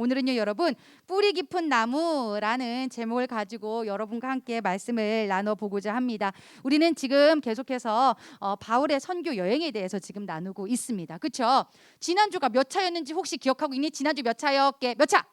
오늘은요, 여러분 뿌리 깊은 나무라는 제목을 가지고 여러분과 함께 말씀을 나눠 보고자 합니다. 우리는 지금 계속해서 어, 바울의 선교 여행에 대해서 지금 나누고 있습니다. 그렇죠? 지난주가 몇 차였는지 혹시 기억하고 있니? 지난주 몇 차였게? 몇 차?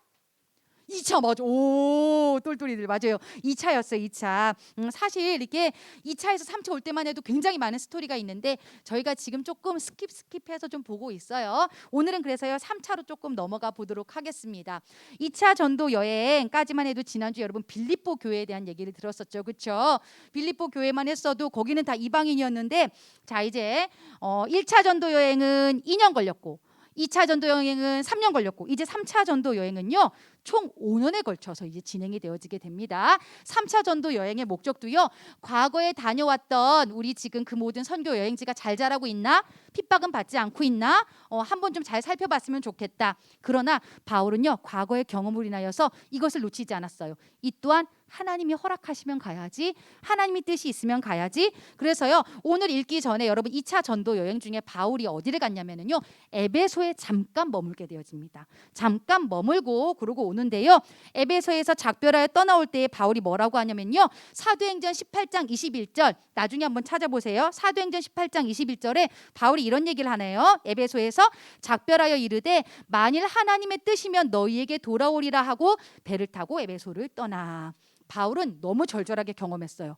2차 맞아. 오, 똘똘이들 맞아요. 2차였어요. 2차. 음, 사실 이렇게 2차에서 3차 올 때만 해도 굉장히 많은 스토리가 있는데 저희가 지금 조금 스킵 스킵해서 좀 보고 있어요. 오늘은 그래서요. 3차로 조금 넘어가 보도록 하겠습니다. 2차 전도 여행까지만 해도 지난주 여러분 빌립보 교회에 대한 얘기를 들었었죠. 그렇죠? 빌립보 교회만 했어도 거기는 다 이방인이었는데 자, 이제 어 1차 전도 여행은 2년 걸렸고 2차 전도 여행은 3년 걸렸고 이제 3차 전도 여행은요. 총 5년에 걸쳐서 이제 진행이 되어지게 됩니다. 3차 전도 여행의 목적도요. 과거에 다녀왔던 우리 지금 그 모든 선교 여행지가 잘 자라고 있나? 핍박은 받지 않고 있나? 어, 한번 좀 잘 살펴봤으면 좋겠다. 그러나 바울은요. 과거의 경험을 인하여서 이것을 놓치지 않았어요. 이 또한 하나님이 허락하시면 가야지. 하나님이 뜻이 있으면 가야지. 그래서요. 오늘 읽기 전에 여러분 2차 전도 여행 중에 바울이 어디를 갔냐면은요. 에베소에 잠깐 머물게 되어집니다. 잠깐 머물고 그러고 오는데요. 에베소에서 작별하여 떠나올 때에 바울이 뭐라고 하냐면요. 사도행전 18장 21절 나중에 한번 찾아보세요. 사도행전 18장 21절에 바울이 이런 얘기를 하네요. 에베소에서 작별하여 이르되 만일 하나님의 뜻이면 너희에게 돌아오리라 하고 배를 타고 에베소를 떠나. 바울은 너무 절절하게 경험했어요.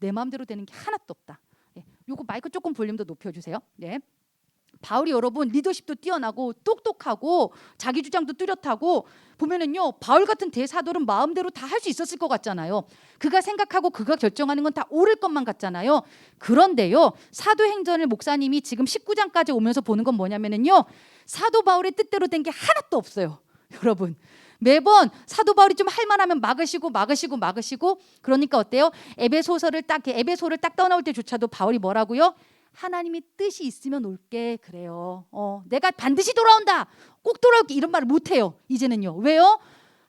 내 마음대로 되는 게 하나도 없다. 예, 요거 마이크 조금 볼륨 더 높여주세요. 네. 바울이 여러분 리더십도 뛰어나고 똑똑하고 자기 주장도 뚜렷하고 보면은요 바울 같은 대사들은 마음대로 다 할 수 있었을 것 같잖아요. 그가 생각하고 그가 결정하는 건 다 옳을 것만 같잖아요. 그런데요 사도행전을 목사님이 지금 19장까지 오면서 보는 건 뭐냐면은요 사도 바울의 뜻대로 된 게 하나도 없어요. 여러분 매번 사도 바울이 좀 할만하면 막으시고 막으시고 막으시고 그러니까 어때요? 에베소서를 딱 에베소를 딱 떠나올 때조차도 바울이 뭐라고요? 하나님이 뜻이 있으면 올게 그래요. 어, 내가 반드시 돌아온다. 꼭 돌아올게 이런 말을 못 해요. 이제는요. 왜요?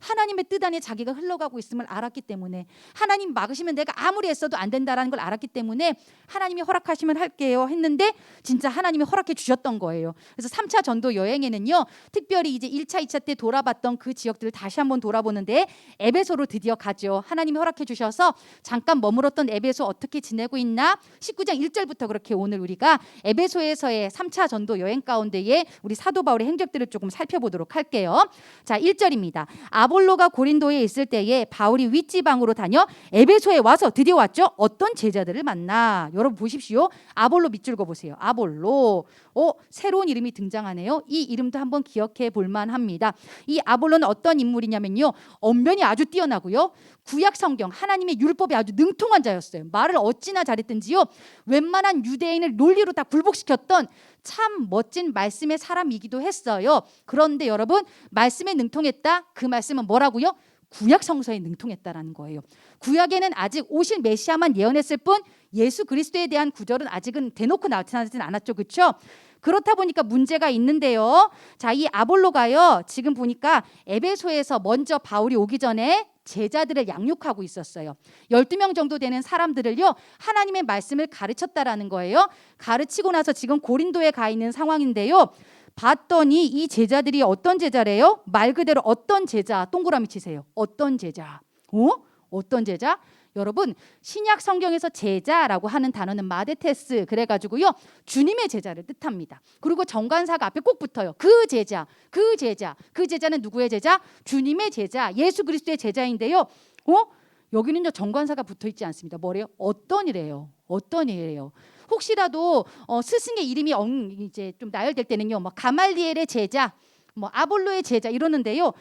하나님의 뜻 안에 자기가 흘러가고 있음을 알았기 때문에 하나님 막으시면 내가 아무리 애써도 안 된다라는 걸 알았기 때문에 하나님이 허락하시면 할게요 했는데 진짜 하나님이 허락해 주셨던 거예요. 그래서 3차 전도 여행에는요. 특별히 이제 1차, 2차 때 돌아봤던 그 지역들을 다시 한번 돌아보는데 에베소로 드디어 가죠. 하나님이 허락해 주셔서 잠깐 머물었던 에베소 어떻게 지내고 있나? 19장 1절부터 그렇게 오늘 우리가 에베소에서의 3차 전도 여행 가운데에 우리 사도 바울의 행적들을 조금 살펴보도록 할게요. 자, 1절입니다. 아 볼로가 고린도에 있을 때에 바울이 윗지방으로 다녀 에베소에 와서 드디어 왔죠. 어떤 제자들을 만나. 여러분 보십시오. 아볼로 밑줄 거 보세요. 아볼로. 어, 새로운 이름이 등장하네요. 이 이름도 한번 기억해 볼 만합니다. 이 아볼로는 어떤 인물이냐면요. 언변이 아주 뛰어나고요. 구약 성경 하나님의 율법에 아주 능통한 자였어요. 말을 어찌나 잘했든지요. 웬만한 유대인을 논리로 다 굴복시켰던 참 멋진 말씀의 사람이기도 했어요. 그런데 여러분 말씀에 능통했다. 그 말씀은 뭐라고요? 구약 성서에 능통했다라는 거예요. 구약에는 아직 오실 메시아만 예언했을 뿐 예수 그리스도에 대한 구절은 아직은 대놓고 나타나진 않았죠. 그렇죠? 그렇다 보니까 문제가 있는데요. 자, 이 아볼로가요. 지금 보니까 에베소에서 먼저 바울이 오기 전에 제자들을 양육하고 있었어요. 12명 정도 되는 사람들을요. 하나님의 말씀을 가르쳤다라는 거예요. 가르치고 나서 지금 고린도에 가 있는 상황인데요. 봤더니 이 제자들이 어떤 제자래요? 말 그대로 어떤 제자? 동그라미 치세요. 어떤 제자? 어? 어떤 제자? 여러분 신약 성경에서 제자라고 하는 단어는 마데테스 그래가지고요 주님의 제자를 뜻합니다. 그리고 정관사가 앞에 꼭 붙어요. 그 제자, 그 제자, 그 제자는 누구의 제자? 주님의 제자, 예수 그리스도의 제자인데요. 어? 여기는요 정관사가 붙어 있지 않습니다. 뭐래요? 어떤 이래요? 어떤 이래요? 혹시라도 어, 스승의 이름이 엉, 이제 좀 나열될 때는요, 뭐 가말리엘의 제자, 뭐 아볼로의 제자 이러는데요.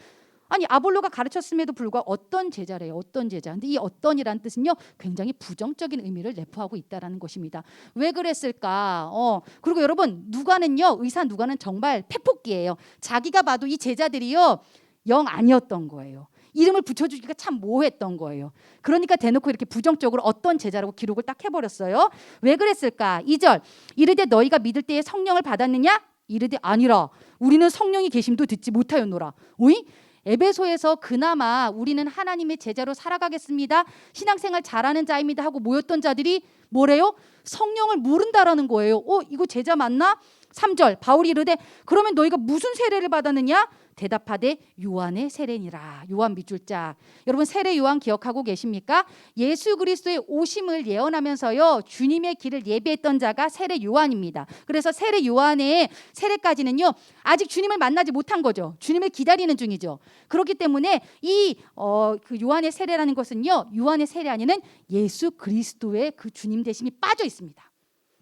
아니 아볼로가 가르쳤음에도 불구하고 어떤 제자래요? 어떤 제자? 근데 이 어떤이라는 뜻은요 굉장히 부정적인 의미를 내포하고 있다라는 것입니다. 왜 그랬을까? 어 그리고 여러분 누가는요 의사 누가는 정말 패폭기예요. 자기가 봐도 이 제자들이요 영 아니었던 거예요. 이름을 붙여주기가 참 모호했던 거예요. 그러니까 대놓고 이렇게 부정적으로 어떤 제자라고 기록을 딱 해버렸어요. 왜 그랬을까? 2절 이르되 너희가 믿을 때에 성령을 받았느냐? 이르되 아니라 우리는 성령이 계심도 듣지 못하였노라. 오이? 에베소에서 그나마 우리는 하나님의 제자로 살아가겠습니다. 신앙생활 잘하는 자입니다 하고 모였던 자들이 뭐래요? 성령을 모른다라는 거예요. 어, 이거 제자 맞나? 3절 바울이 이르되 그러면 너희가 무슨 세례를 받았느냐? 대답하되 요한의 세례니라. 요한 밑줄 자. 여러분 세례 요한 기억하고 계십니까? 예수 그리스도의 오심을 예언하면서요. 주님의 길을 예비했던 자가 세례 요한입니다. 그래서 세례 요한의 세례까지는요. 아직 주님을 만나지 못한 거죠. 주님을 기다리는 중이죠. 그렇기 때문에 이 어, 그 요한의 세례라는 것은요. 요한의 세례 안에는 예수 그리스도의 그 주님 되심이 빠져 있습니다.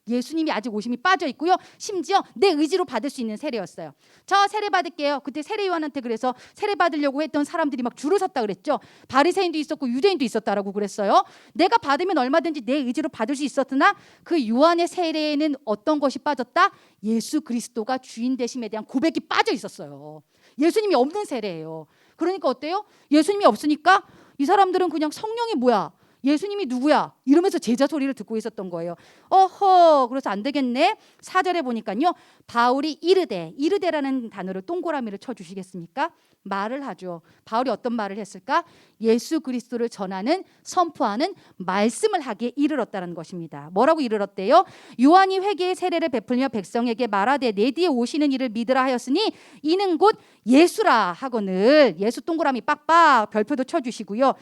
예수님이 아직 오심이 빠져 있고요. 심지어 내 의지로 받을 수 있는 세례였어요. 저 세례 받을게요. 그때 세례 요한한테 그래서 세례 받으려고 했던 사람들이 막 줄을 섰다 그랬죠. 바리새인도 있었고 유대인도 있었다라고 그랬어요. 내가 받으면 얼마든지 내 의지로 받을 수 있었으나 그 요한의 세례에는 어떤 것이 빠졌다? 예수 그리스도가 주인 되심에 대한 고백이 빠져 있었어요. 예수님이 없는 세례예요. 그러니까 어때요? 예수님이 없으니까 이 사람들은 그냥 성령이 뭐야? 예수님이 누구야? 이러면서 제자 소리를 듣고 있었던 거예요. 어허, 그래서 안 되겠네. 사절에 보니까요. 바울이 이르되, 이르되라는 단어를 동그라미를 쳐 주시겠습니까? 말을 하죠. 바울이 어떤 말을 했을까? 예수 그리스도를 전하는 선포하는 말씀을 하기에 이르렀다는 것입니다. 뭐라고 이르렀대요? 요한이 회개의 세례를 베풀며 백성에게 말하되 내 뒤에 오시는 이를 믿으라 하였으니 이는 곧 예수라 하거늘 예수 동그라미 빡빡 별표도 쳐 주시고요.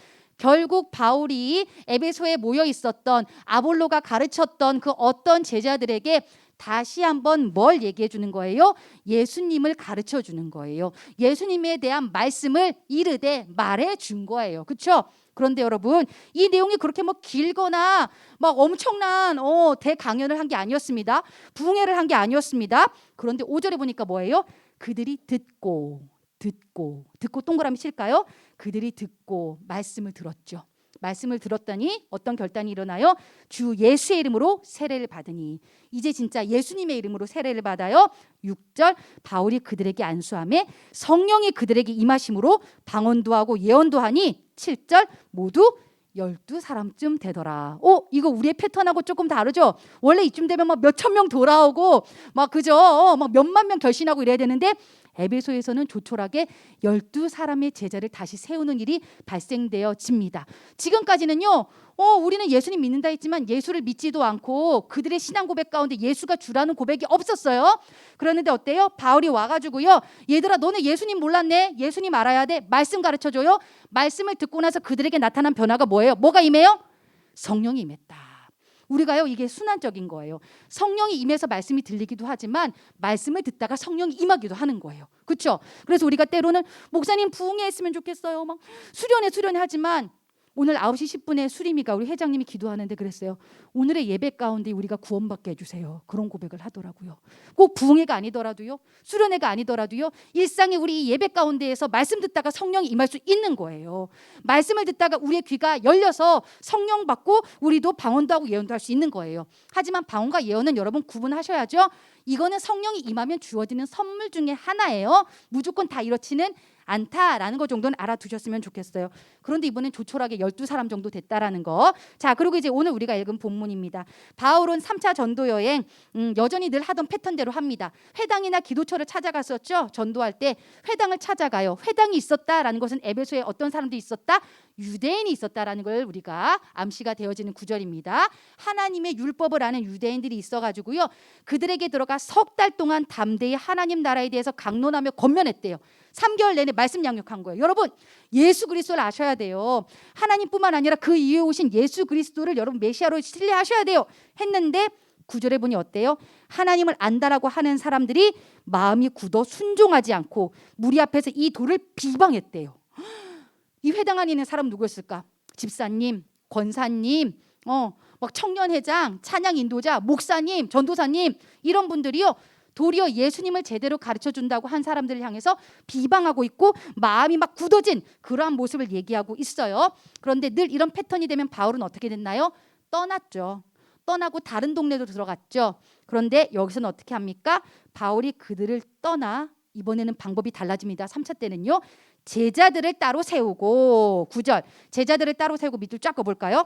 결국 바울이 에베소에 모여 있었던 아볼로가 가르쳤던 그 어떤 제자들에게 다시 한번 뭘 얘기해 주는 거예요? 예수님을 가르쳐 주는 거예요. 예수님에 대한 말씀을 이르되 말해 준 거예요. 그렇죠? 그런데 여러분 이 내용이 그렇게 뭐 길거나 막 엄청난 어, 대강연을 한 게 아니었습니다. 부흥회를 한 게 아니었습니다. 그런데 5절에 보니까 뭐예요? 그들이 듣고 듣고 듣고 동그라미 칠까요? 그들이 듣고 말씀을 들었죠. 말씀을 들었더니 어떤 결단이 일어나요? 주 예수의 이름으로 세례를 받으니 이제 진짜 예수님의 이름으로 세례를 받아요. 6절 바울이 그들에게 안수함에 성령이 그들에게 임하심으로 방언도 하고 예언도 하니 7절 모두 열두 사람쯤 되더라. 오, 이거 우리의 패턴하고 조금 다르죠? 원래 이쯤 되면 막 몇천 명 돌아오고 막 그죠? 어, 막 몇만 명 결신하고 이래야 되는데 에베소에서는 조촐하게 열두 사람의 제자를 다시 세우는 일이 발생되어집니다. 지금까지는요. 어, 우리는 예수님 믿는다 했지만 예수를 믿지도 않고 그들의 신앙 고백 가운데 예수가 주라는 고백이 없었어요. 그러는데 어때요? 바울이 와가지고요. 얘들아, 너네 예수님 몰랐네? 예수님 알아야 돼. 말씀 가르쳐 줘요. 말씀을 듣고 나서 그들에게 나타난 변화가 뭐예요? 뭐가 임해요? 성령이 임했다. 우리가요 이게 순환적인 거예요. 성령이 임해서 말씀이 들리기도 하지만 말씀을 듣다가 성령이 임하기도 하는 거예요. 그렇죠? 그래서 우리가 때로는 목사님 부흥회 했으면 좋겠어요. 막 수련회 수련회 하지만 오늘 9시 10분에 수림이가 우리 회장님이 기도하는데 그랬어요. 오늘의 예배 가운데 우리가 구원받게 해주세요. 그런 고백을 하더라고요. 꼭 부흥회가 아니더라도요. 수련회가 아니더라도요. 일상의 우리 예배 가운데에서 말씀 듣다가 성령이 임할 수 있는 거예요. 말씀을 듣다가 우리의 귀가 열려서 성령 받고 우리도 방언도 하고 예언도 할 수 있는 거예요. 하지만 방언과 예언은 여러분 구분하셔야죠. 이거는 성령이 임하면 주어지는 선물 중에 하나예요. 무조건 다 이렇지는 않다라는 거 정도는 알아두셨으면 좋겠어요. 그런데 이번엔 조촐하게 12사람 정도 됐다라는 거. 자, 그리고 이제 오늘 우리가 읽은 본문입니다. 바울은 3차 전도 여행 음, 여전히 늘 하던 패턴대로 합니다. 회당이나 기도처를 찾아갔었죠. 전도할 때 회당을 찾아가요. 회당이 있었다라는 것은 에베소에 어떤 사람들이 있었다? 유대인이 있었다라는 걸 우리가 암시가 되어지는 구절입니다. 하나님의 율법을 아는 유대인들이 있어가지고요. 그들에게 들어가 석 달 동안 담대히 하나님 나라에 대해서 강론하며 권면했대요. 3개월 내내 말씀 양육한 거예요. 여러분 예수 그리스도를 아셔야 돼요. 하나님뿐만 아니라 그 이후에 오신 예수 그리스도를 여러분 메시아로 신뢰하셔야 돼요. 했는데 구절에 보니 어때요? 하나님을 안다라고 하는 사람들이 마음이 굳어 순종하지 않고 무리 앞에서 이 돌을 비방했대요. 이 회당 안에 있는 사람 누구였을까? 집사님, 권사님, 어, 막 청년회장, 찬양 인도자, 목사님, 전도사님 이런 분들이요. 도리어 예수님을 제대로 가르쳐 준다고 한 사람들을 향해서 비방하고 있고 마음이 막 굳어진 그러한 모습을 얘기하고 있어요. 그런데 늘 이런 패턴이 되면 바울은 어떻게 됐나요? 떠났죠. 떠나고 다른 동네로 들어갔죠. 그런데 여기서는 어떻게 합니까? 바울이 그들을 떠나 이번에는 방법이 달라집니다. 3차 때는요. 제자들을 따로 세우고 구절 제자들을 따로 세우고 밑줄 쫙 그어볼까요?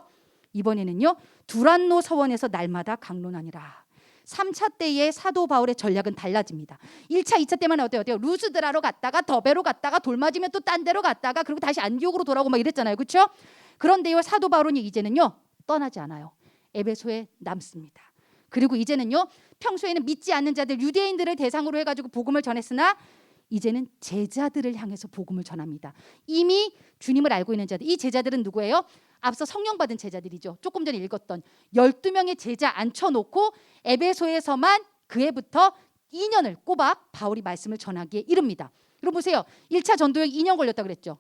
이번에는요. 두란노 서원에서 날마다 강론하니라. 3차 때의 사도 바울의 전략은 달라집니다. 1차, 2차 때만 어때요? 어때요? 루스드라로 갔다가 더베로 갔다가 돌 맞으면 또 딴 데로 갔다가 그리고 다시 안디옥으로 돌아오고 막 이랬잖아요. 그렇죠? 그런데요. 사도 바울은 이제는요. 떠나지 않아요. 에베소에 남습니다. 그리고 이제는요. 평소에는 믿지 않는 자들 유대인들을 대상으로 해가지고 복음을 전했으나 이제는 제자들을 향해서 복음을 전합니다. 이미 주님을 알고 있는 자들. 이 제자들은 누구예요? 앞서 성령 받은 제자들이죠. 조금 전에 읽었던 12명의 제자 앉혀놓고 에베소에서만 그 해부터 2년을 꼬박 바울이 말씀을 전하기에 이릅니다. 여러분 보세요. 1차 전도행 2년 걸렸다 그랬죠.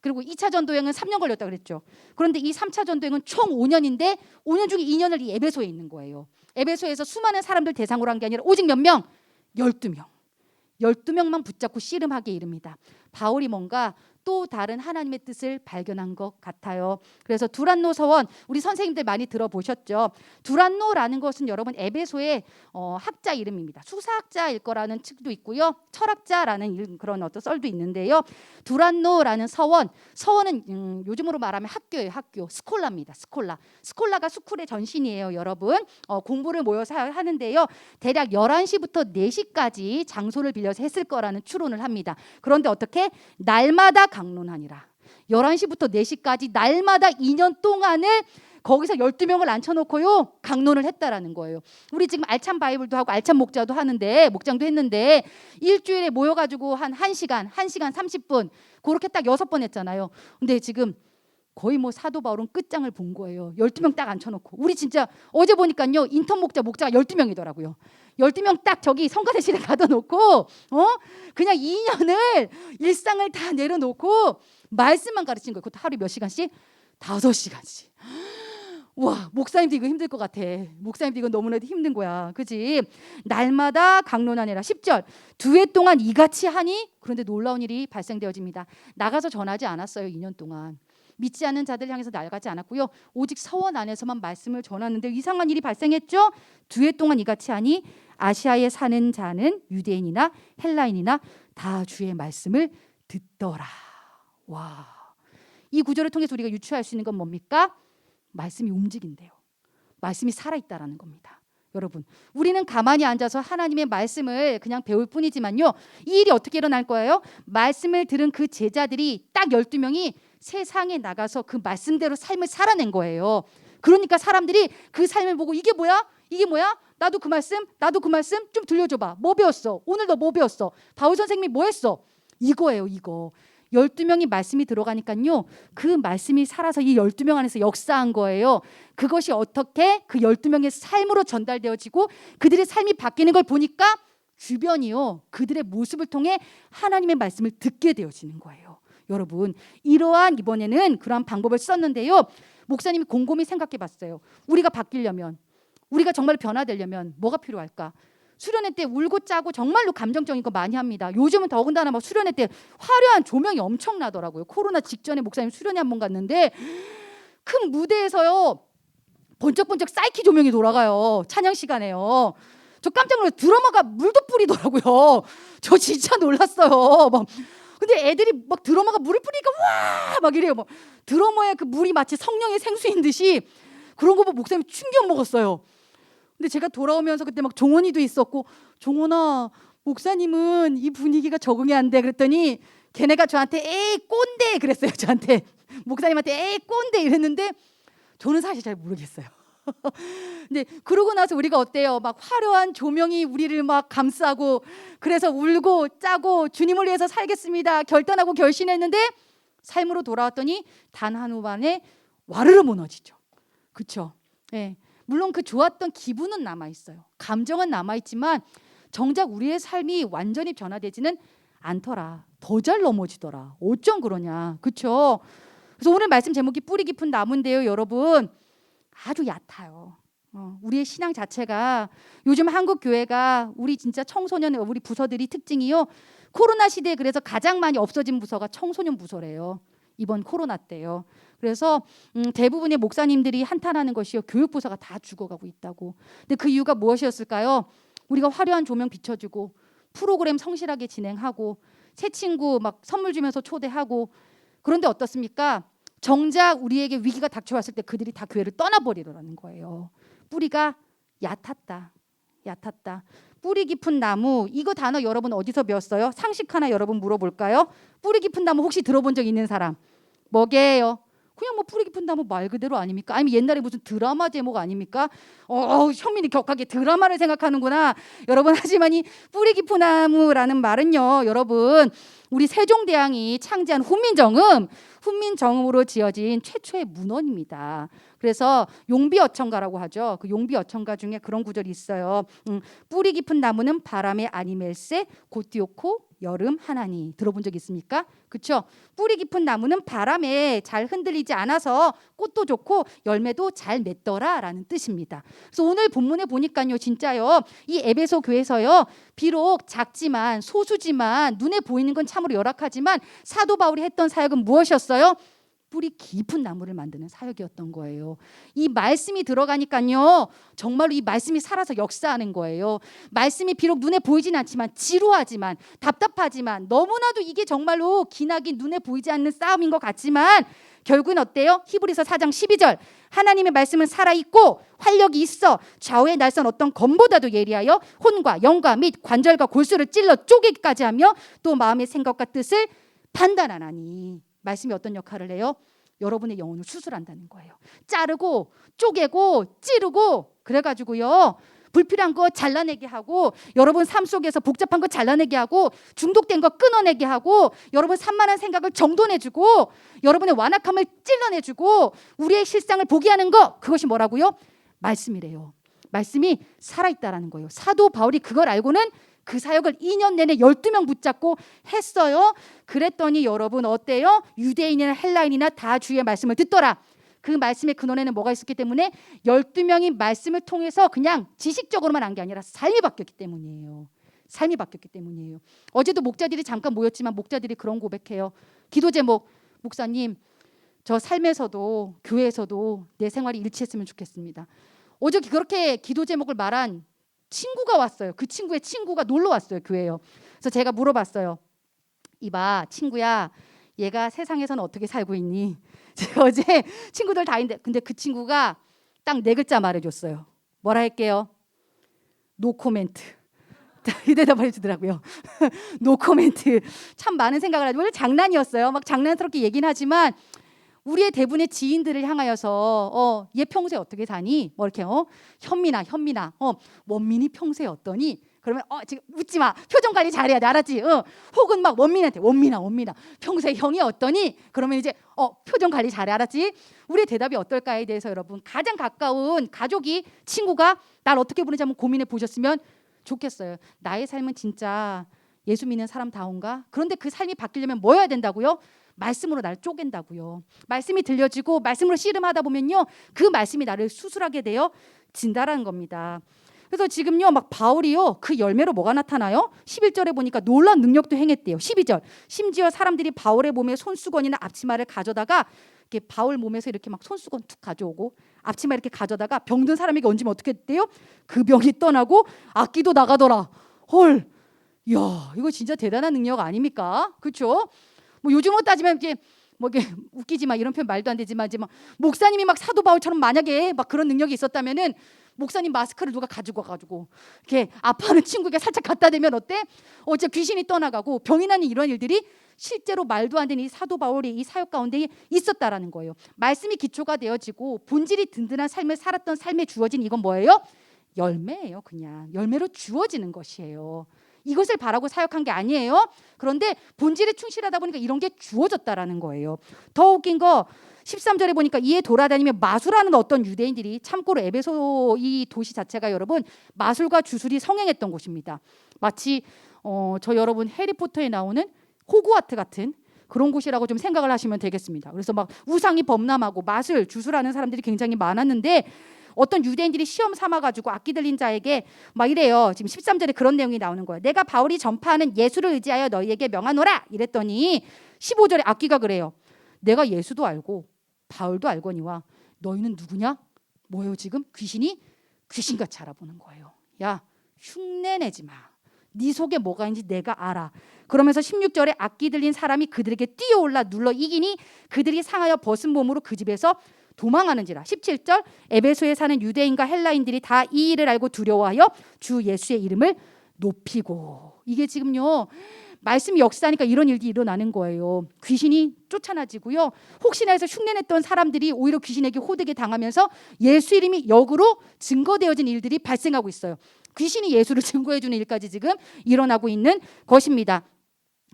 그리고 2차 전도행은 3년 걸렸다 그랬죠. 그런데 이 3차 전도행은 총 5년인데 5년 중에 2년을 이 에베소에 있는 거예요. 에베소에서 수많은 사람들 대상으로 한 게 아니라 오직 몇 명? 12명. 12명만 붙잡고 씨름하기에 이릅니다. 바울이 뭔가 또 다른 하나님의 뜻을 발견한 것 같아요. 그래서 두란노 서원 우리 선생님들 많이 들어보셨죠. 두란노라는 것은 여러분 에베소의 어, 학자 이름입니다. 수사학자일 거라는 측도 있고요. 철학자라는 그런 어떤 썰도 있는데요. 두란노라는 서원 서원은 음, 요즘으로 말하면 학교예요. 학교 스콜라입니다. 스콜라 스콜라가 스쿨의 전신이에요. 여러분 어, 공부를 모여서 하- 하는데요. 대략 11시부터 4시까지 장소를 빌려서 했을 거라는 추론을 합니다. 그런데 어떻게 날마다 강론하니라. 11시부터 4시까지 날마다 2년 동안을 거기서 12명을 앉혀놓고요 강론을 했다라는 거예요. 우리 지금 알찬 바이블도 하고 알찬 목자도 하는데 목장도 했는데 일주일에 모여가지고 한 1시간, 1시간 30분 그렇게 딱 여섯 번 했잖아요. 근데 지금 거의 뭐 사도 바울은 끝장을 본 거예요. 12명 딱 앉혀놓고 우리 진짜 어제 보니까요 인턴 목자 목자가 12명이더라고요. 12명 딱 저기 성가대실에 가둬 놓고 어 그냥 2년을 일상을 다 내려놓고 말씀만 가르친 거예요. 그것도 하루에 몇 시간씩? 다섯 시간씩. 와 목사님도 이거 힘들 것 같아. 목사님도 이거 너무나도 힘든 거야. 그지? 날마다 강론하니라 10절 두 해 동안 이같이 하니 그런데 놀라운 일이 발생되어집니다. 나가서 전하지 않았어요. 2년 동안. 믿지 않는 자들 향해서 나가지 않았고요. 오직 서원 안에서만 말씀을 전하는데 이상한 일이 발생했죠. 두 해 동안 이같이 하니 아시아에 사는 자는 유대인이나 헬라인이나 다 주의 말씀을 듣더라. 와. 이 구절을 통해서 우리가 유추할 수 있는 건 뭡니까? 말씀이 움직인대요. 말씀이 살아있다라는 겁니다. 여러분, 우리는 가만히 앉아서 하나님의 말씀을 그냥 배울 뿐이지만요. 이 일이 어떻게 일어날 거예요? 말씀을 들은 그 제자들이 딱 12명이 세상에 나가서 그 말씀대로 삶을 살아낸 거예요. 그러니까 사람들이 그 삶을 보고 이게 뭐야? 이게 뭐야? 나도 그 말씀, 나도 그 말씀 좀 들려줘봐. 뭐 배웠어? 오늘 너 뭐 배웠어? 바울 선생님이 뭐 했어? 이거예요, 이거. 12명이 말씀이 들어가니까요. 그 말씀이 살아서 이 12명 안에서 역사한 거예요. 그것이 어떻게 그 12명의 삶으로 전달되어지고 그들의 삶이 바뀌는 걸 보니까 주변이요. 그들의 모습을 통해 하나님의 말씀을 듣게 되어지는 거예요. 여러분, 이러한 이번에는 그러한 방법을 썼는데요. 목사님이 곰곰이 생각해 봤어요. 우리가 바뀌려면 우리가 정말 변화되려면 뭐가 필요할까? 수련회 때 울고 짜고 정말로 감정적인 거 많이 합니다. 요즘은 더군다나 막 수련회 때 화려한 조명이 엄청나더라고요. 코로나 직전에 목사님 수련회 한 번 갔는데 큰 무대에서요 번쩍번쩍 사이키 조명이 돌아가요. 찬양 시간에요. 저 깜짝 놀라 드러머가 물도 뿌리더라고요. 저 진짜 놀랐어요. 막 근데 애들이 막 드러머가 물을 뿌리니까 와 막 이래요. 막 드러머의 그 물이 마치 성령의 생수인 듯이 그런 거 보고 목사님 충격 먹었어요. 근데 제가 돌아오면서 그때 막 종원이도 있었고 종원아 목사님은 이 분위기가 적응이 안 돼 그랬더니 걔네가 저한테 에이 꼰대 그랬어요 저한테 목사님한테 에이 꼰대 이랬는데 저는 사실 잘 모르겠어요. 근데 그러고 나서 우리가 어때요? 막 화려한 조명이 우리를 막 감싸고 그래서 울고 짜고 주님을 위해서 살겠습니다. 결단하고 결심했는데 삶으로 돌아왔더니 단 한 후반에 와르르 무너지죠. 그렇죠? 예. 물론 그 좋았던 기분은 남아 있어요. 감정은 남아 있지만 정작 우리의 삶이 완전히 변화되지는 않더라. 더 잘 넘어지더라. 어쩜 그러냐. 그렇죠? 그래서 오늘 말씀 제목이 뿌리 깊은 나무인데요, 여러분. 아주 얕아요. 어, 우리의 신앙 자체가 요즘 한국 교회가 우리 진짜 청소년 우리 부서들이 특징이요. 코로나 시대에 그래서 가장 많이 없어진 부서가 청소년 부서래요. 이번 코로나 때요. 그래서 음, 대부분의 목사님들이 한탄하는 것이요. 교육 부서가 다 죽어가고 있다고. 근데 그 이유가 무엇이었을까요? 우리가 화려한 조명 비춰주고 프로그램 성실하게 진행하고 새 친구 막 선물 주면서 초대하고 그런데 어떻습니까? 정작 우리에게 위기가 닥쳐왔을 때 그들이 다 교회를 떠나버리더라는 거예요. 뿌리가 얕았다. 얕았다. 뿌리 깊은 나무 이거 단어 여러분 어디서 배웠어요? 상식 하나 여러분 물어볼까요? 뿌리 깊은 나무 혹시 들어본 적 있는 사람? 뭐게요? 그냥 뭐 뿌리 깊은 나무 말 그대로 아닙니까? 아니면 옛날에 무슨 드라마 제목 아닙니까? 어, 현민이 격하게 드라마를 생각하는구나. 여러분 하지만 이 뿌리 깊은 나무라는 말은요, 여러분 우리 세종대왕이 창제한 훈민정음, 훈민정음으로 지어진 최초의 문헌입니다. 그래서 용비 어천가라고 하죠. 그 용비 어천가 중에 그런 구절이 있어요. 음, 뿌리 깊은 나무는 바람에 아니멜세 곧띠오코 여름 하나니 들어본 적 있습니까? 그렇죠? 뿌리 깊은 나무는 바람에 잘 흔들리지 않아서 꽃도 좋고 열매도 잘 맺더라라는 뜻입니다. 그래서 오늘 본문에 보니까요, 진짜요, 이 에베소 교회에서요, 비록 작지만 소수지만 눈에 보이는 건 참으로 열악하지만 사도 바울이 했던 사역은 무엇이었어요? 뿌리 깊은 나무를 만드는 사역이었던 거예요. 이 말씀이 들어가니까요. 정말로 이 말씀이 살아서 역사하는 거예요. 말씀이 비록 눈에 보이진 않지만 지루하지만 답답하지만 너무나도 이게 정말로 기나긴 눈에 보이지 않는 싸움인 것 같지만 결국은 어때요? 히브리서 4장 12절 하나님의 말씀은 살아 있고 활력이 있어 좌우의 날선 어떤 검보다도 예리하여 혼과 영과 및 관절과 골수를 찔러 쪼개기까지 하며 또 마음의 생각과 뜻을 판단하나니 말씀이 어떤 역할을 해요? 여러분의 영혼을 수술한다는 거예요. 자르고 쪼개고 찌르고 그래가지고요. 불필요한 거 잘라내게 하고 여러분 삶 속에서 복잡한 거 잘라내게 하고 중독된 거 끊어내게 하고 여러분 산만한 생각을 정돈해주고 여러분의 완악함을 찔러내주고 우리의 실상을 보게 하는 거 그것이 뭐라고요? 말씀이래요. 말씀이 살아있다라는 거예요. 사도 바울이 그걸 알고는 그 사역을 2년 내내 12명 붙잡고 했어요. 그랬더니 여러분 어때요? 유대인이나 헬라인이나 다 주의 말씀을 듣더라. 그 말씀의 근원에는 뭐가 있었기 때문에 12명이 말씀을 통해서 그냥 지식적으로만 한 게 아니라 삶이 바뀌었기 때문이에요. 삶이 바뀌었기 때문이에요. 어제도 목자들이 잠깐 모였지만 목자들이 그런 고백해요. 기도 제목 목사님 저 삶에서도 교회에서도 내 생활이 일치했으면 좋겠습니다. 어제 그렇게 기도 제목을 말한 친구가 왔어요. 그 친구의 친구가 놀러 왔어요. 교회요. 그래서 제가 물어봤어요. 이봐 친구야 얘가 세상에서는 어떻게 살고 있니? 제가 어제 친구들 다 있는데 근데 그 친구가 딱 네 글자 말해줬어요. 뭐라 할게요? 노 코멘트. 이 대답을 해주더라고요. 노 코멘트. 참 많은 생각을 하죠. 원래 장난이었어요. 막 장난스럽게 얘기는 하지만 우리의 대부분의 지인들을 향하여서 어, 얘 평소에 어떻게 사니? 뭐 이렇게 어, 현민아, 현민아, 어, 원민이 평소에 어떠니? 그러면 어 지금 웃지 마. 표정 관리 잘해야 돼. 알았지? 어. 혹은 막 원민한테 원민아, 원민아. 평소에 형이 어떠니? 그러면 이제 어 표정 관리 잘해. 알았지? 우리의 대답이 어떨까에 대해서 여러분 가장 가까운 가족이 친구가 날 어떻게 보는지 한번 고민해 보셨으면 좋겠어요. 나의 삶은 진짜 예수 믿는 사람 다운가? 그런데 그 삶이 바뀌려면 뭐 해야 된다고요? 말씀으로 나를 쪼갠다고요. 말씀이 들려지고 말씀으로 씨름하다 보면요. 그 말씀이 나를 수술하게 되어 진다라는 겁니다. 그래서 지금요 막 바울이요 그 열매로 뭐가 나타나요? 11절에 보니까 놀란 능력도 행했대요. 12절 심지어 사람들이 바울의 몸에 손수건이나 앞치마를 가져다가 이렇게 바울 몸에서 이렇게 막 손수건 툭 가져오고 앞치마 이렇게 가져다가 병든 사람에게 얹으면 어떻게 돼요? 그 병이 떠나고 악기도 나가더라. 헐, 야 이거 진짜 대단한 능력 아닙니까? 그렇죠? 뭐 요즘으로 따지면 이제 뭐 이게 웃기지 마 이런 표현 말도 안 되지만 이제 막 목사님이 막 사도 바울처럼 만약에 막 그런 능력이 있었다면은 목사님 마스크를 누가 가지고 와가지고 이렇게 아파하는 친구에게 살짝 갖다 대면 어때? 어째 귀신이 떠나가고 병이 나는 이런 일들이 실제로 말도 안 되는 이 사도 바울이 이 사역 가운데 있었다라는 거예요. 말씀이 기초가 되어지고 본질이 든든한 삶을 살았던 삶에 주어진 이건 뭐예요? 열매예요, 그냥 열매로 주어지는 것이에요. 이것을 바라고 사역한 게 아니에요. 그런데 본질에 충실하다 보니까 이런 게 주어졌다라는 거예요. 더 웃긴 거 13절에 보니까 이에 돌아다니며 마술하는 어떤 유대인들이 참고로 에베소 이 도시 자체가 여러분 마술과 주술이 성행했던 곳입니다. 마치 어, 저 여러분 해리포터에 나오는 호그와트 같은 그런 곳이라고 좀 생각을 하시면 되겠습니다. 그래서 막 우상이 범람하고 마술, 주술하는 사람들이 굉장히 많았는데 어떤 유대인들이 시험 삼아 가지고 악기 들린 자에게 막 이래요. 지금 13절에 그런 내용이 나오는 거예요. 내가 바울이 전파하는 예수를 의지하여 너희에게 명하노라 이랬더니 15절에 악기가 그래요. 내가 예수도 알고 바울도 알거니와 너희는 누구냐? 뭐예요 지금 귀신이 귀신같이 알아보는 거예요. 야 흉내 내지 마. 네 속에 뭐가 있는지 내가 알아. 그러면서 16절에 악기 들린 사람이 그들에게 뛰어올라 눌러 이기니 그들이 상하여 벗은 몸으로 그 집에서 도망하는지라. 17절 에베소에 사는 유대인과 헬라인들이 다 이 일을 알고 두려워하여 주 예수의 이름을 높이고 이게 지금요 말씀이 역사하니까 이런 일이 일어나는 거예요. 귀신이 쫓아나지고요. 혹시나 해서 흉내냈던 사람들이 오히려 귀신에게 호되게 당하면서 예수 이름이 역으로 증거되어진 일들이 발생하고 있어요. 귀신이 예수를 증거해주는 일까지 지금 일어나고 있는 것입니다.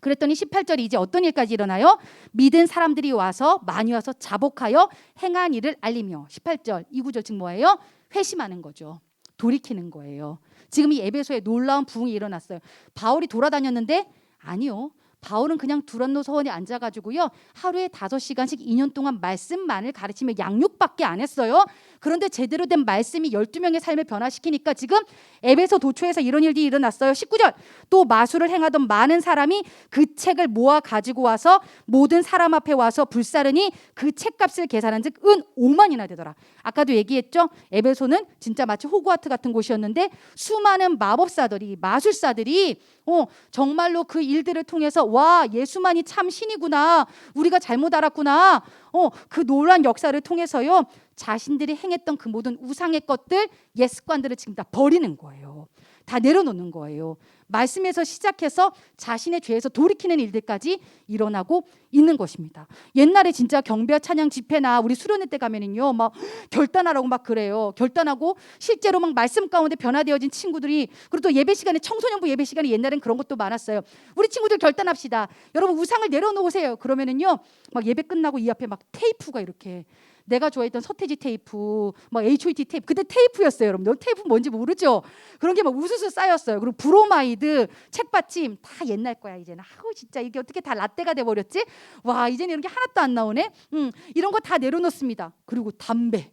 그랬더니 18절이 이제 어떤 일까지 일어나요? 믿은 사람들이 와서 많이 와서 자복하여 행한 일을 알리며 18절 이 구절 즉 뭐예요? 회심하는 거죠. 돌이키는 거예요. 지금 이 에베소에 놀라운 부흥이 일어났어요. 바울이 돌아다녔는데 아니요. 바울은 그냥 두란노 서원에 앉아가지고요 하루에 다섯 시간씩 2년 동안 말씀만을 가르치며 양육밖에 안 했어요. 그런데 제대로 된 말씀이 12명의 삶을 변화시키니까 지금 에베소 도초에서 이런 일이 일어났어요. 19절 또 마술을 행하던 많은 사람이 그 책을 모아 가지고 와서 모든 사람 앞에 와서 불사르니 그 책값을 계산한 즉 은 5만이나 되더라. 아까도 얘기했죠. 에베소는 진짜 마치 호그와트 같은 곳이었는데 수많은 마법사들이 마술사들이 어, 정말로 그 일들을 통해서 와 예수만이 참 신이구나. 우리가 잘못 알았구나. 어, 그 놀란 역사를 통해서요. 자신들이 행했던 그 모든 우상의 것들 옛 습관들을 지금 다 버리는 거예요. 다 내려놓는 거예요 말씀에서 시작해서 자신의 죄에서 돌이키는 일들까지 일어나고 있는 것입니다. 옛날에 진짜 경배 찬양 집회나 우리 수련회 때 가면은요 막 결단하라고 막 그래요. 결단하고 실제로 막 말씀 가운데 변화되어진 친구들이 그리고 또 예배 시간에 청소년부 예배 시간에 옛날엔 그런 것도 많았어요. 우리 친구들 결단합시다. 여러분 우상을 내려놓으세요. 그러면은요 막 예배 끝나고 이 앞에 막 테이프가 이렇게 내가 좋아했던 서태지 테이프, 막 H.O.T 테이프, 그때 테이프였어요, 여러분. 테이프 뭔지 모르죠? 그런 게 막 우수수 쌓였어요. 그리고 브로마이드, 책받침 다 옛날 거야 이제는. 아우 진짜 이게 어떻게 다 라떼가 돼 버렸지? 와 이제는 이런 게 하나도 안 나오네. 음, 이런 거 다 내려놓습니다. 그리고 담배.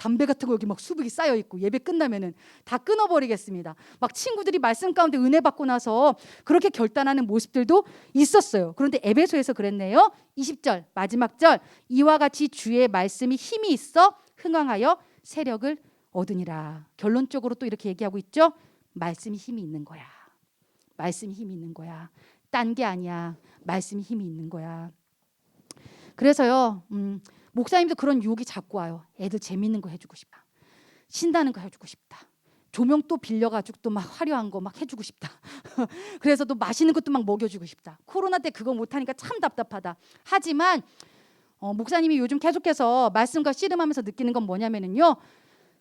담배 같은 거 여기 막 수북이 쌓여 있고 예배 끝나면은 다 끊어버리겠습니다. 막 친구들이 말씀 가운데 은혜 받고 나서 그렇게 결단하는 모습들도 있었어요. 그런데 에베소에서 그랬네요. 20절 마지막 절 이와 같이 주의 말씀이 힘이 있어 흥왕하여 세력을 얻으니라. 결론적으로 또 이렇게 얘기하고 있죠. 말씀이 힘이 있는 거야. 말씀이 힘이 있는 거야. 딴 게 아니야. 말씀이 힘이 있는 거야. 그래서요. 음, 목사님도 그런 유혹이 자꾸 와요. 애들 재밌는 거 해주고 싶다. 신다는 거 해주고 싶다. 조명 또 빌려가지고 또 막 화려한 거 막 해주고 싶다. 그래서 또 맛있는 것도 막 먹여주고 싶다. 코로나 때 그거 못하니까 참 답답하다. 하지만 어, 목사님이 요즘 계속해서 말씀과 씨름하면서 느끼는 건 뭐냐면은요.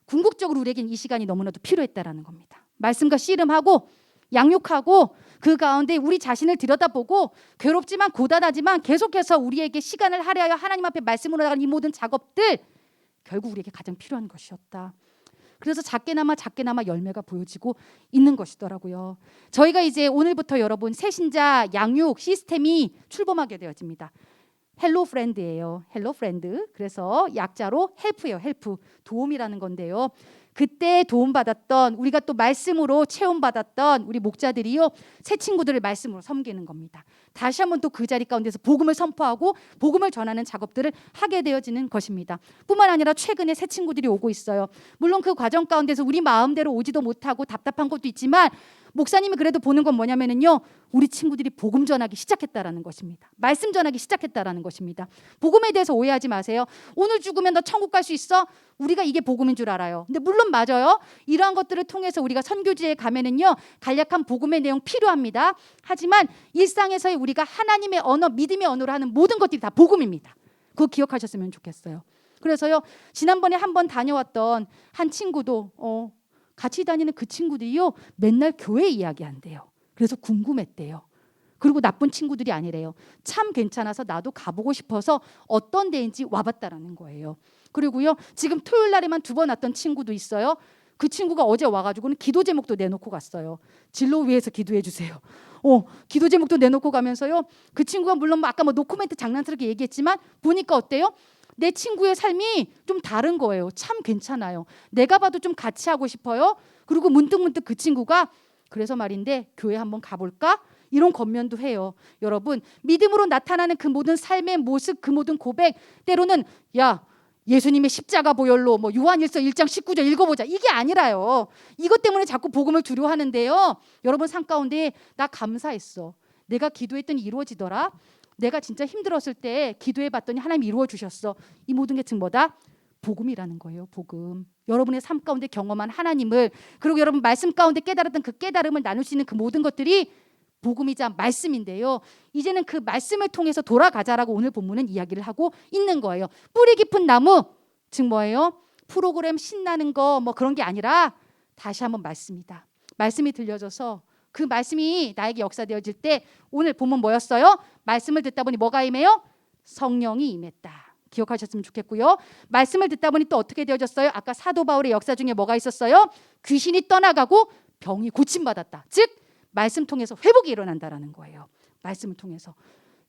궁극적으로 우리에겐 이 시간이 너무나도 필요했다라는 겁니다. 말씀과 씨름하고 양육하고 그 가운데 우리 자신을 들여다보고 괴롭지만 고단하지만 계속해서 우리에게 시간을 할애하여 하나님 앞에 말씀으로 나가는 이 모든 작업들 결국 우리에게 가장 필요한 것이었다. 그래서 작게나마 작게나마 열매가 보여지고 있는 것이더라고요. 저희가 이제 오늘부터 여러분 새신자 양육 시스템이 출범하게 되어집니다. 헬로 프렌드예요. 헬로 프렌드. 그래서 약자로 헬프예요. 헬프. 도움이라는 건데요. 그때 도움받았던 우리가 또 말씀으로 체험받았던 우리 목자들이요 새 친구들을 말씀으로 섬기는 겁니다. 다시 한번 또 그 자리 가운데서 복음을 선포하고 복음을 전하는 작업들을 하게 되어지는 것입니다. 뿐만 아니라 최근에 새 친구들이 오고 있어요. 물론 그 과정 가운데서 우리 마음대로 오지도 못하고 답답한 것도 있지만 목사님이 그래도 보는 건 뭐냐면은요. 우리 친구들이 복음 전하기 시작했다라는 것입니다. 말씀 전하기 시작했다라는 것입니다. 복음에 대해서 오해하지 마세요. 오늘 죽으면 너 천국 갈 수 있어? 우리가 이게 복음인 줄 알아요. 근데 물론 맞아요. 이러한 것들을 통해서 우리가 선교지에 가면은요. 간략한 복음의 내용 필요합니다. 하지만 일상에서의 우리가 하나님의 언어, 믿음의 언어로 하는 모든 것들이 다 복음입니다. 그거 기억하셨으면 좋겠어요. 그래서요. 지난번에 한 번 다녀왔던 한 친구도 어 같이 다니는 그 친구들이요 맨날 교회 이야기한대요. 그래서 궁금했대요. 그리고 나쁜 친구들이 아니래요. 참 괜찮아서 나도 가보고 싶어서 어떤 데인지 와봤다라는 거예요. 그리고요 지금 토요일 날에만 두 번 왔던 친구도 있어요. 그 친구가 어제 와가지고는 기도 제목도 내놓고 갔어요. 진로 위해서 기도해 주세요. 어, 기도 제목도 내놓고 가면서요. 그 친구가 물론 뭐 아까 뭐 노코멘트 장난스럽게 얘기했지만 보니까 어때요? 내 친구의 삶이 좀 다른 거예요. 참 괜찮아요. 내가 봐도 좀 같이 하고 싶어요. 그리고 문득문득 그 친구가 그래서 말인데 교회 한번 가볼까? 이런 겉면도 해요. 여러분 믿음으로 나타나는 그 모든 삶의 모습, 그 모든 고백 때로는 야 예수님의 십자가 보혈로 뭐 요한일서 1장 19절 읽어보자 이게 아니라요. 이것 때문에 자꾸 복음을 두려워하는데요. 여러분 상 가운데 나 감사했어. 내가 기도했더니 이루어지더라. 내가 진짜 힘들었을 때 기도해 봤더니 하나님 이루어 주셨어. 이 모든 게즉 뭐다? 복음이라는 거예요. 복음. 여러분의 삶 가운데 경험한 하나님을 그리고 여러분 말씀 가운데 깨달았던 그 깨달음을 나눌 수 있는 그 모든 것들이 복음이자 말씀인데요. 이제는 그 말씀을 통해서 돌아가자라고 오늘 본문은 이야기를 하고 있는 거예요. 뿌리 깊은 나무 즉 뭐예요? 프로그램 신나는 거 뭐 그런 게 아니라 다시 한번 말씀이다. 말씀이 들려져서 그 말씀이 나에게 역사되어질 때 오늘 본문 뭐였어요? 말씀을 듣다 보니 뭐가 임해요? 성령이 임했다. 기억하셨으면 좋겠고요. 말씀을 듣다 보니 또 어떻게 되어졌어요? 아까 사도 바울의 역사 중에 뭐가 있었어요? 귀신이 떠나가고 병이 고침받았다. 즉 말씀 통해서 회복이 일어난다라는 거예요. 말씀을 통해서.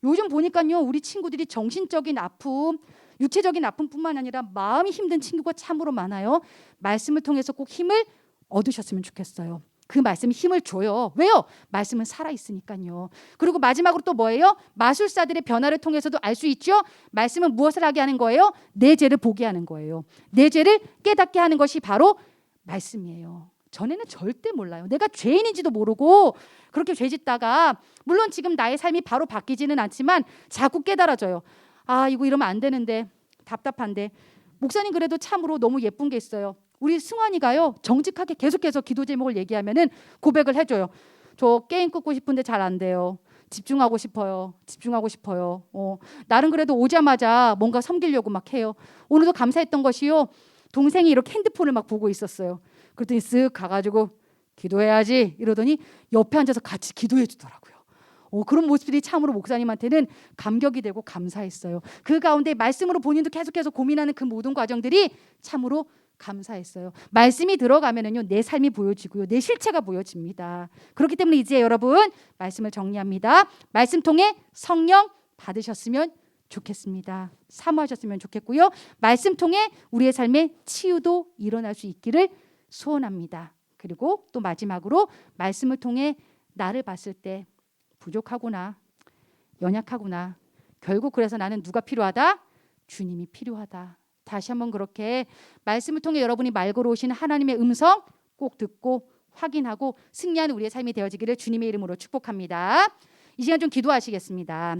요즘 보니까요. 우리 친구들이 정신적인 아픔, 육체적인 아픔뿐만 아니라 마음이 힘든 친구가 참으로 많아요. 말씀을 통해서 꼭 힘을 얻으셨으면 좋겠어요. 그 말씀이 힘을 줘요. 왜요? 말씀은 살아 있으니까요. 그리고 마지막으로 또 뭐예요? 마술사들의 변화를 통해서도 알 수 있죠. 말씀은 무엇을 하게 하는 거예요? 내 죄를 보게 하는 거예요. 내 죄를 깨닫게 하는 것이 바로 말씀이에요. 전에는 절대 몰라요. 내가 죄인인지도 모르고 그렇게 죄 짓다가 물론 지금 나의 삶이 바로 바뀌지는 않지만 자꾸 깨달아져요. 아 이거 이러면 안 되는데 답답한데 목사님 그래도 참으로 너무 예쁜 게 있어요. 우리 승환이가요 정직하게 계속해서 기도 제목을 얘기하면은 고백을 해줘요. 저 게임 끊고 싶은데 잘 안 돼요. 집중하고 싶어요. 집중하고 싶어요. 어, 나는 그래도 오자마자 뭔가 섬기려고 막 해요. 오늘도 감사했던 것이요. 동생이 이렇게 핸드폰을 막 보고 있었어요. 그랬더니 쓱 가가지고 기도해야지 이러더니 옆에 앉아서 같이 기도해 주더라고요. 어, 그런 모습들이 참으로 목사님한테는 감격이 되고 감사했어요. 그 가운데 말씀으로 본인도 계속해서 고민하는 그 모든 과정들이 참으로 감사했어요. 말씀이 들어가면은요 내 삶이 보여지고요 내 실체가 보여집니다. 그렇기 때문에 이제 여러분 말씀을 정리합니다. 말씀 통해 성령 받으셨으면 좋겠습니다. 사모하셨으면 좋겠고요. 말씀 통해 우리의 삶에 치유도 일어날 수 있기를 소원합니다. 그리고 또 마지막으로 말씀을 통해 나를 봤을 때 부족하구나, 연약하구나. 결국 그래서 나는 누가 필요하다? 주님이 필요하다. 다시 한번 그렇게 말씀을 통해 여러분이 말 걸어오시는 하나님의 음성 꼭 듣고 확인하고 승리하는 우리의 삶이 되어지기를 주님의 이름으로 축복합니다. 이 시간 좀 기도하시겠습니다.